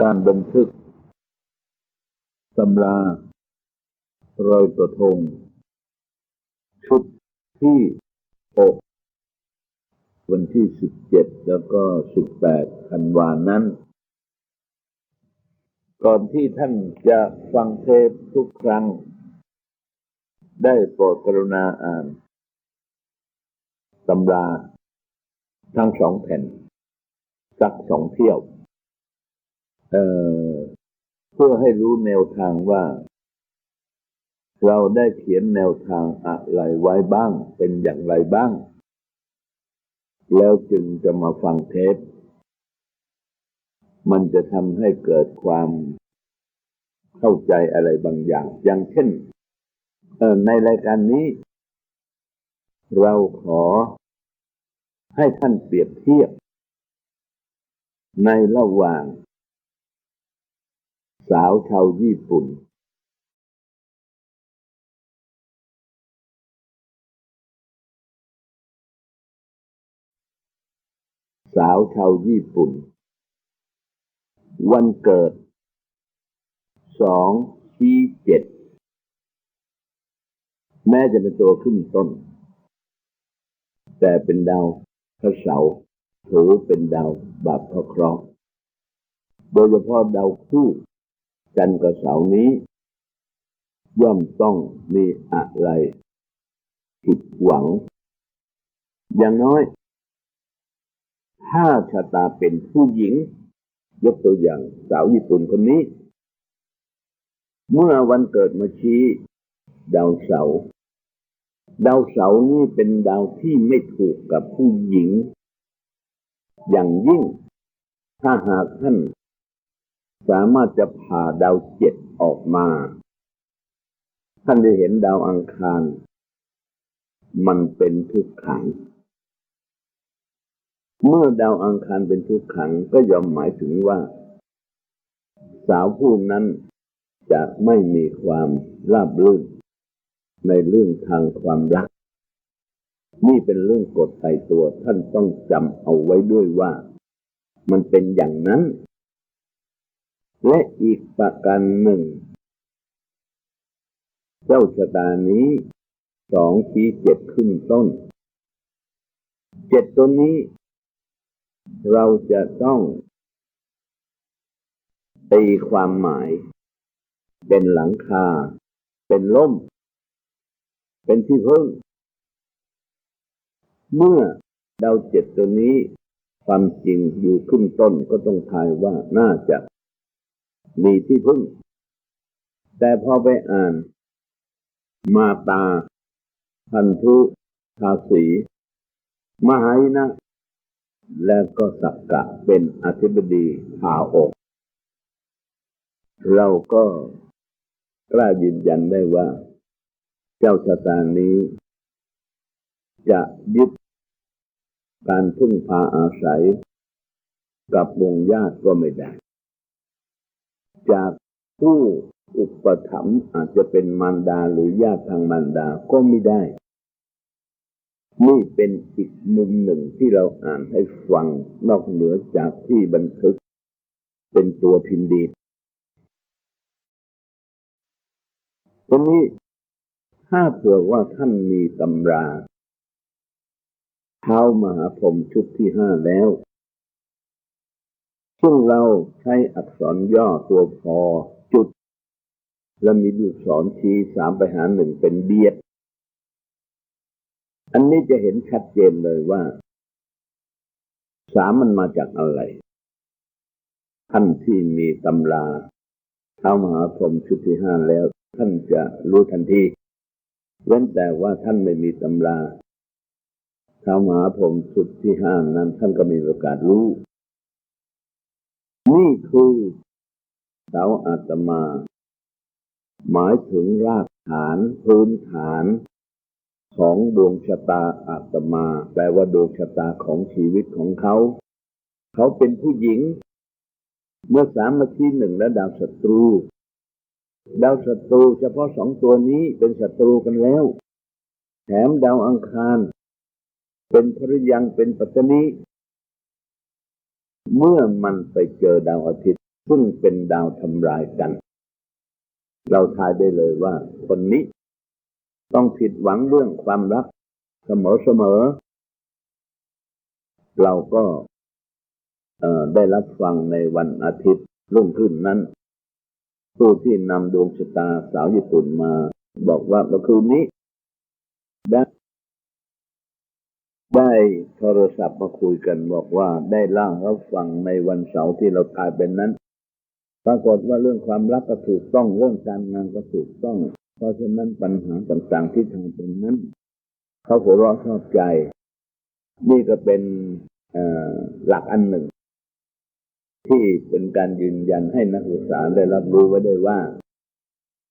การบันทึกตำรารอยกระทง ชุดที่หกวันที่สิบเจ็ดแล้วก็สิบแปดธันวานั้น ก่อนที่ท่านจะฟังเทปทุกครั้ง ได้โปรดกรุณาอ่านตำราทั้งสองแผ่น สักสองเที่ยว เอ่อเพื่อให้รู้แนวทางว่า เราได้เขียนแนวทางอะไรไว้บ้าง เป็นอย่างไรบ้าง แล้วจึงจะมาฟังเทป มันจะทำให้เกิดความเข้าใจอะไรบางอย่าง อย่างเช่นในรายการนี้ เราขอให้ท่านเปรียบเทียบ ในระหว่าง สาวชาวญี่ปุ่นสาวชาวญี่ปุ่น วันเกิดสองชี้เจ็ดแม้จะเป็นตัวขึ้นต้น แต่เป็นดาวพระเสาถือเป็นดาวบาปพระเคราะห์โดยเฉพาะดาวคู่ จันทร์กับเสาร์นี้ ย่อมต้องมีอะไรผิดหวัง อย่างน้อย ถ้าชะตาเป็นผู้หญิง ยกตัวอย่างสาวญี่ปุ่นคนนี้ เมื่อวันเกิดมาชี้ ดาวเสาร์ดาวเสาร์นี่เป็นดาวที่ไม่ถูกกับผู้หญิง อย่างยิ่ง ถ้าหากท่าน สามารถจะผ่าดาวเจ็ดออกมา ท่านจะเห็นดาวอังคาร มันเป็นทุกขัง เมื่อดาวอังคารเป็นทุกขังก็ยอมหมายถึงว่า สาวผู้นั้นจะไม่มีความราบรื่น ในเรื่องทางความรัก นี่เป็นเรื่องกฎไตตัวท่านต้องจำเอาไว้ด้วยว่า มันเป็นอย่างนั้น และอีกประการหนึ่ง เจ้าชะตานี้สองชี้เจ็ดขึ้นต้น เจ็ดตัวนี้ เราจะต้องตีความหมาย เป็นหลังคา เป็นล่ม เป็นที่พึ่ง เมื่อดาวเจ็ดตัวนี้ ความจริงอยู่ขึ้นต้นก็ต้องทายว่าน่าจะ มีที่พึ่ง แต่พอไปอ่าน มาตา พันธุทาสีมหายนะ และก็สักกะเป็นอธิบดีพาอก เราก็กล้ายืนยันได้ว่า เจ้าชะตานี้ จะยึดการพึ่งพาอาศัย กับวงญาติก็ไม่ได้ จากผู้อุปถัมภ์อาจจะเป็นมารดาหรือญาติทางมารดาก็ไม่ได้ นี่เป็นอีกมุมหนึ่งที่เราอ่านให้ฟังนอกเหนือจากที่บันทึก เป็นตัวพิมพ์ดีดทีนี้ถ้าเผื่อว่าท่านมีตำราเท้ามหาพรหมชุดที่ห้าแล้ว ซึ่งเราใช้อักษรย่อตัวพอจุด และมีลูกศรชี้สามไปหาหนึ่งเป็นเบียด อันนี้จะเห็นชัดเจนเลยว่า สามมันมาจากอะไร ท่านที่มีตำราเท้ามหาพรหมชุดที่ห้าแล้ว ท่านจะรู้ทันทีเว้นแต่ว่าท่านไม่มีตำราเท้ามหาพรหมชุดที่ห้านั้นท่านก็มีโอกาสรู้ นี่คือเสาอาตมา หมายถึงรากฐานพื้นฐาน ของดวงชะตาอาตมา แปลว่าดวงชะตาของชีวิตของเขา เขาเป็นผู้หญิง เมื่อสามมาที่หนึ่งและดาวศัตรู ดาวศัตรูเฉพาะสองตัวนี้เป็นศัตรูกันแล้ว แถมดาวอังคาร เป็นภริยังเป็นปัตตนี เมื่อมันไปเจอดาวอาทิตย์ ซึ่งเป็นดาวทำลายกัน เราทายได้เลยว่า คนนี้ ต้องผิดหวังเรื่องความรัก เสมอเสมอๆเราก็ได้รับฟังในวันอาทิตย์รุ่งขึ้นนั้น ผู้ที่นำดวงชะตาสาวญี่ปุ่นมา บอกว่าเมื่อคืนนี้ได้ ได้โทรศัพท์มาคุยกันบอกว่าได้ล่าให้ฟังในวันเสาร์ที่เราตายเป็นนั้น ปรากฏว่าเรื่องความรักก็ถูกต้องเรื่องการงานก็ถูกต้อง เพราะฉะนั้นปัญหาต่างๆที่ทางเป็นนั้น เขาหัวเราะชอบใจ นี่ก็เป็นหลักอันหนึ่ง ที่เป็นการยืนยันให้นักศึกษาได้รับรู้ไว้ได้ว่า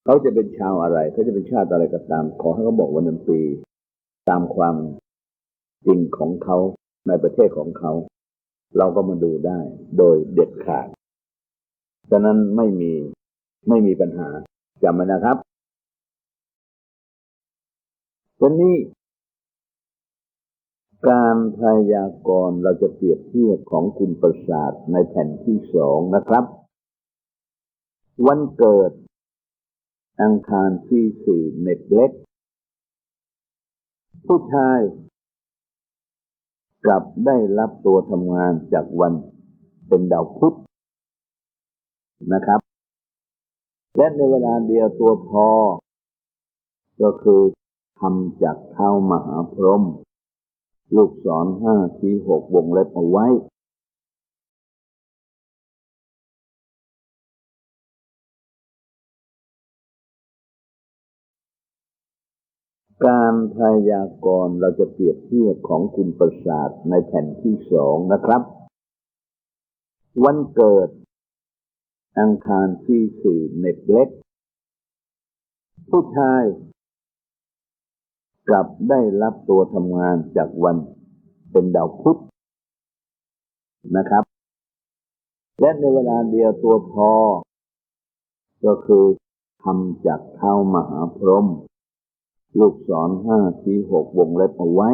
เขาจะเป็นชาวอะไร เขาจะเป็นชาติอะไรก็ตาม ขอให้เขาบอกวันเดือนปีตามความ จริงของเขาในประเทศของเขา เราก็มาดูได้โดยเด็ดขาด ฉะนั้นไม่มีไม่มีปัญหาจำไว้นะครับวันนี้การพยากรณ์เราจะเปรียบเทียบของคุณประสาทในแผ่นที่สองนะครับ วันเกิด อังคารที่สี่เน็ตเล็ก ผู้ชาย กลับได้รับตัวทำงานจากวันเป็นดาวพุธนะครับ และในเวลาเดียวตัวพอ ก็คือทำจากเท้ามหาพรหมลูกศรห้าสี่หกวงเล็บเอาไว้ การพยากรณ์เราจะเปรียบเทียบของคุณประสาทในแผ่นที่สองนะครับ วันเกิด อังคารที่สี่เน็ตเล็ก ผู้ชาย กลับได้รับตัวทำงานจากวันเป็นดาวพุธนะครับ และในเวลาเดียวตัวพอ ก็คือทำจากเท้ามหาพรหม ลูกศรห้าชี้หกวงเล็บเอาไว้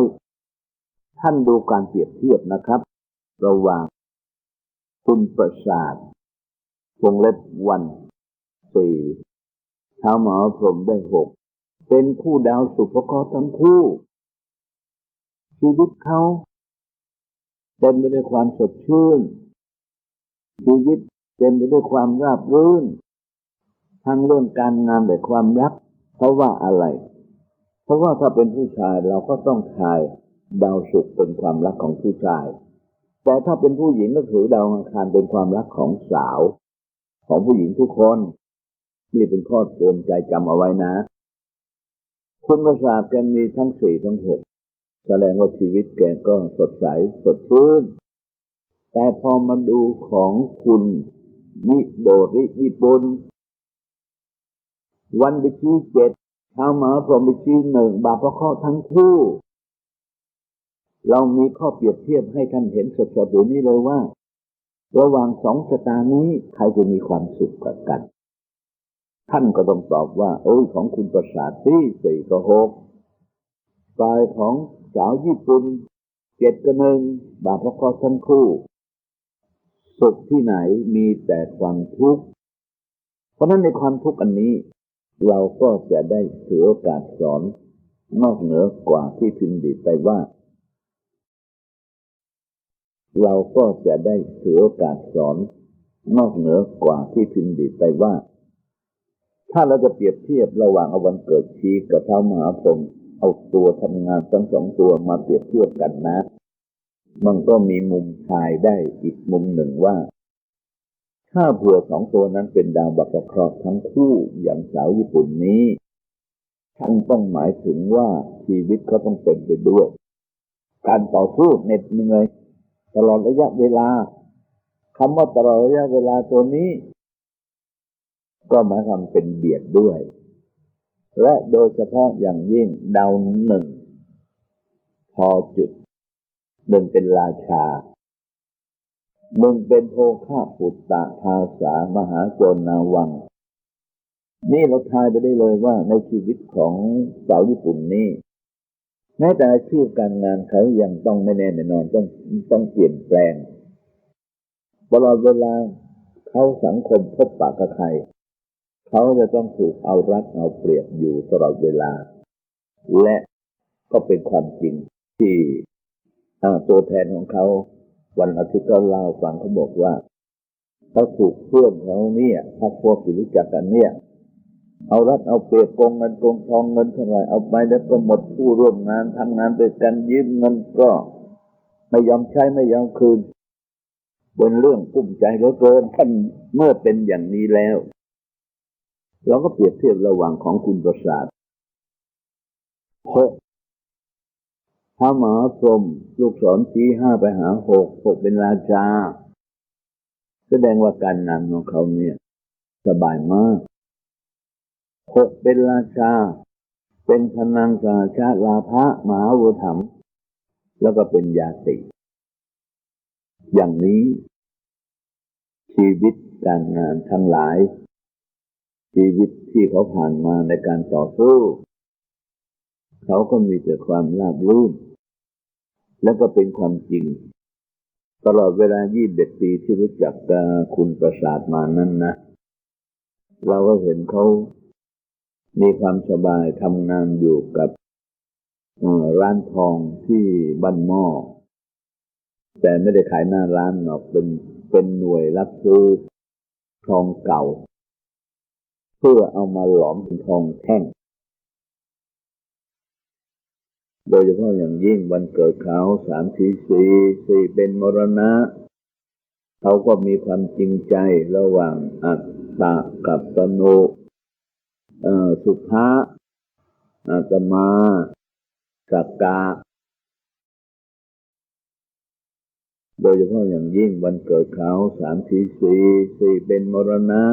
ท่านดูการเปรียบเทียบนะครับ ระหว่างคุณประสาทวงเล็บวันสี่เท้ามหาพรหมได้หกเป็นคู่ดาวสุภเครทั้งคู่ ชีวิตเขาเต็มไปด้วยความสดชื่น ชีวิตเต็มไปด้วยความราบรื่น ทั้งเรื่องการงานและความรัก เพราะว่าอะไรเราะว่าถ้าเป็นผู้ชายเราก็ต้องทายดาวศุกร์เป็นความรักของผู้ชาย แต่ถ้าเป็นผู้หญิงก็ถือดาวอังคารเป็นความรักของสาว ของผู้หญิงทุกคน นี่เป็นข้อเตือนใจจำเอาไว้นะคุณประสาทแกมีทั้งสี่ทั้งหกแสดงว่าชีวิตแกก็สดใสสดชื่นแต่พอมาดูของคุณนิโดริญี่ปุ่นวันไปชี้เจ็ด เช้ามาพรหมไปชี้หนึ่งบาปพระข้อทั้งคู่ เรามีข้อเปรียบเทียบให้ท่านเห็นสดๆอยู่นี้เลยว่า ระหว่างสองชะตานี้ใครจะมีความสุขกับกัน ท่านก็ต้องตอบว่า โอ้ยของคุณประสาทที่สี่ก็หกฝ่ายของสาวญี่ปุ่นเจ็ดกับหนึ่งบาปพระข้อทั้งคู่สุขที่ไหนมีแต่ความทุกข์ เพราะนั้นในความทุกข์อันนี้ เราก็จะได้ถือโอกาสสอนนอกเหนือกว่าที่พิมพ์ดีไปว่า เราก็จะได้ถือโอกาสสอนนอกเหนือกว่าที่พิมพ์ดีไปว่า ถ้าเราจะเปรียบเทียบระหว่างอวันเกิดชีกับเท้ามหาพรหมเอาตัวทำงานทั้งสองตัวมาเปรียบเทียบกันนะ มันก็มีมุมชายได้อีกมุมหนึ่งว่า ถ้าผื่อสองตัวนั้นเป็นดาวบัพเคราะห์ทั้งคู่อย่างสาวญี่ปุ่นนี้ท่านต้องหมายถึงว่าชีวิตเขาต้องเป็นไปด้วย การต่อสู้เหน็ดเหนื่อยตลอดระยะเวลาคำว่าตลอดระยะเวลาตัวนี้ ก็หมายความเป็นเบียดด้วย และโดยเฉพาะอย่างยิ่งดาวหนึ่ง พอจุดหนึ่งเป็นราชา มึงเป็นโภคาปุตตะภาษามหาโจรนาวัง นี่เราทายไปได้เลยว่าในชีวิตของสาวญี่ปุ่นนี้แม้แต่อาชีพการงานเขายังต้องไม่แน่ไม่นอนต้องต้องเปลี่ยนแปลงตลอดเวลาเขาสังคมพบปะกับใครเขาจะต้องถูกเอารัดเอาเปรียบอยู่ตลอดเวลา และก็เป็นความจริงที่ตัวแทนของเขา วันอาทิตย์ก็เล่าฟังเขาบอกว่าเขาถูกเพื่อนเขาเนี่ยพักพวกที่รู้จักกันเนี่ย เอารัดเอาเปรียบโกงเงินโกงทองเงินเท่าไรเอาไปแล้วก็หมดผู้ร่วมงานทำงานด้วยกันยืมเงินก็ไม่ยอมใช้ไม่ยอมคืนเป็นเรื่องกุ้มใจเหลือเกินท่านเมื่อเป็นอย่างนี้แล้ว เราก็เปรียบเทียบระหว่างของคุณประสาทหก พระมหาพรหมลูกศรชี้ห้าไปหาหกหกเป็นราชา แสดงว่าการงานของเขาเนี่ย สบายมากหกเป็นราชา เป็นพนังสาชาลาภะมหาวุธรรมแล้วก็เป็นยาติ อย่างนี้ ชีวิตการงานทั้งหลาย ชีวิตที่เขาผ่านมาในการต่อสู้ เขาก็มีแต่ความราบรื่น แล้วก็เป็นความจริง ตลอดเวลา 21 ปีที่รู้จักกับคุณประสาทมานั้นนะ เราก็เห็นเขามีความสบายทำงานอยู่กับร้านทองที่บ้านหม้อ แต่ไม่ได้ขายหน้าร้านหรอกเป็นเป็นหน่วยรับซื้อทองเก่า เพื่อเอามาหลอมเป็นทองแท่ง โดยเฉพาะอย่างยิ่งวันเกิดเขาสามสี่สี่สี่เป็นมรณะ เขาก็มีความจริงใจระหว่างอัตตะกับตโนสุภาอาตมาสักกาโดยเฉพาะอย่างยิ่งวันเกิดเขาสามสี่สี่สี่เป็นมรณะ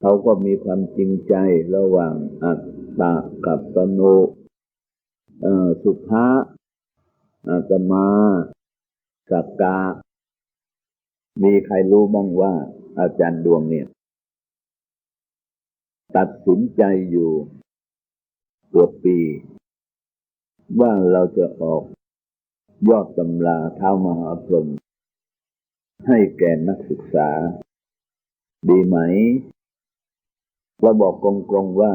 เขาก็มีความจริงใจระหว่างอัตตะกับตโน สุภาอาตมาสักกา มีใครรู้บ้างว่า อาจารย์ดวงเนี่ย ตัดสินใจอยู่เกือบปี ว่าเราจะออกยอดตำราเท้ามหาพรหมให้แก่นักศึกษา ดีไหมเราบอกกงๆว่า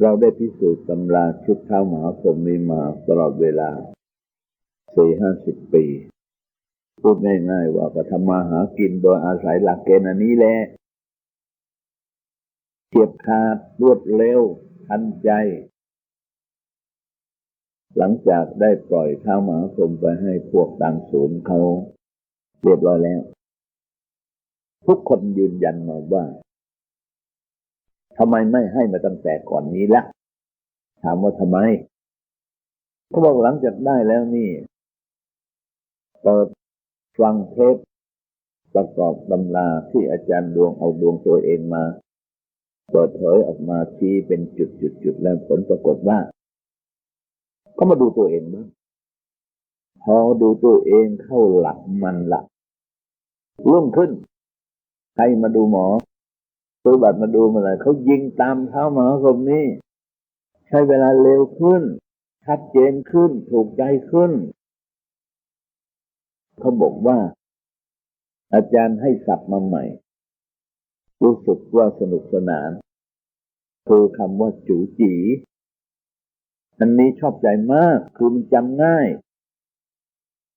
เราได้พิสูจน์ตำราชุดเท้ามหาพรหมนี้มาตลอดเวลาสี่ห้าสิบปี พูดง่ายๆว่าก็ทำมาหากินโดยอาศัยหลักเกณฑ์อันนี้แหละเฉียบขาดรวดเร็วทันใจ หลังจากได้ปล่อยเท้ามหาพรหมไปให้พวกต่างศูนย์เขาเรียบร้อยแล้ว ทุกคนยืนยันมาว่า ทำไมไม่ให้มาตั้งแต่ก่อนนี้ละถามว่าทำไมเขาบอกหลังจากได้แล้วนี่เปิดฟังเทปประกอบตำราที่อาจารย์ดวงเอาดวงตัวเองมาเปิดเผยออกมาชี้เป็นจุดๆๆแล้วผลปรากฏว่า ก็มาดูตัวเองบ้างพอดูตัวเองเข้าหลักมันหลักรุ่งขึ้น ใครมาดูหมอ ซื้อบัตรมาดูมาเลยเขายิงตามเท้ามหาพรหมนี่ใช้เวลาเร็วขึ้น ชัดเจนขึ้น ถูกใจขึ้น เขาบอกว่า อาจารย์ให้สับมาใหม่ รู้สึกว่าสนุกสนานคือคำว่าจูจี อันนี้ชอบใจมาก คือมันจำง่าย